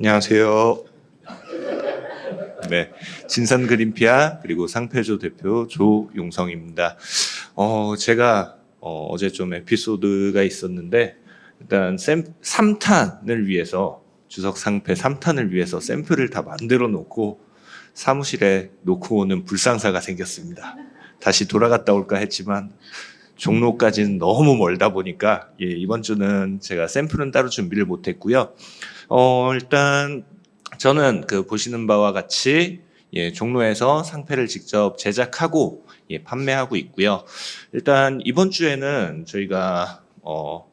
안녕하세요. 네, 진산 그린피아 그리고 상패조 대표 조용성입니다. 어, 제가 어, 어제 좀 에피소드가 있었는데 일단 샘 3탄을 위해서 주석 상패 3탄을 위해서 샘플을 다 만들어 놓고 사무실에 놓고 오는 불상사가 생겼습니다. 다시 돌아갔다 올까 했지만 종로까지는 너무 멀다 보니까 예, 이번 주는 제가 샘플은 따로 준비를 못했고요. 어, 일단 저는 그 보시는 바와 같이 예, 종로에서 상패를 직접 제작하고 예, 판매하고 있고요. 일단 이번 주에는 저희가 어,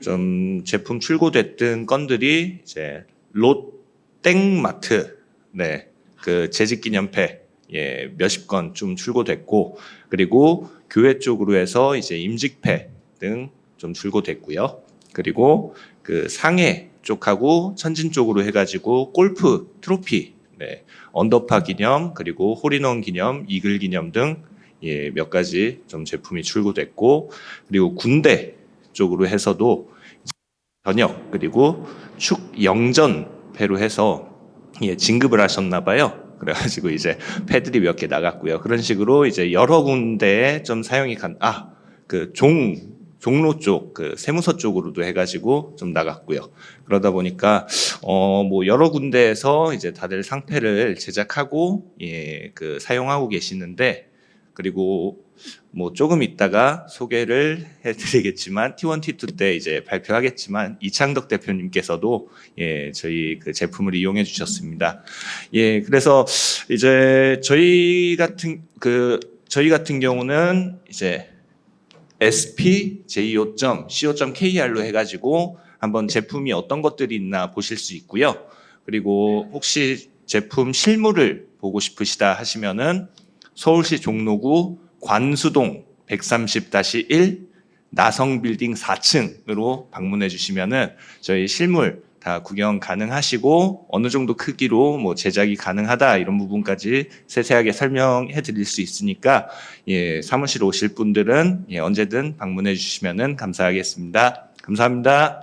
좀 제품 출고됐던 건들이 이제 롯땡마트 네, 그 재직기념패 예, 몇십 건좀 출고됐고 그리고 교회 쪽으로 해서 이제 임직패 등 좀 출고됐고요. 그리고 그 상해 쪽하고 천진 쪽으로 해가지고 골프 트로피, 네, 언더파 기념 그리고 홀인원 기념, 이글 기념 등 예, 몇 가지 좀 제품이 출고됐고 그리고 군대 쪽으로 해서도 저녁 그리고 축 영전패로 해서 예, 진급을 하셨나 봐요. 그래가지고 이제 패들이 몇 개 나갔고요. 그런 식으로 이제 여러 군데에 좀 사용이 간, 아, 그 종, 종로 쪽, 그 세무서 쪽으로도 해가지고 좀 나갔고요. 그러다 보니까, 어, 뭐 여러 군데에서 이제 다들 상패를 제작하고, 예, 그 사용하고 계시는데, 그리고 뭐 조금 있다가 소개를 해드리겠지만 T1, T2 때 이제 발표하겠지만 이창덕 대표님께서도 예 저희 그 제품을 이용해 주셨습니다. 예 그래서 이제 저희 같은 그 저희 같은 경우는 이제 sp j5.co.kr로 해가지고 한번 제품이 어떤 것들이 있나 보실 수 있고요. 그리고 혹시 제품 실물을 보고 싶으시다 하시면은 서울시 종로구 관수동 130-1 나성 빌딩 4층으로 방문해 주시면은 저희 실물 다 구경 가능하시고 어느 정도 크기로 뭐 제작이 가능하다 이런 부분까지 세세하게 설명해 드릴 수 있으니까 예, 사무실 오실 분들은 예, 언제든 방문해 주시면은 감사하겠습니다. 감사합니다.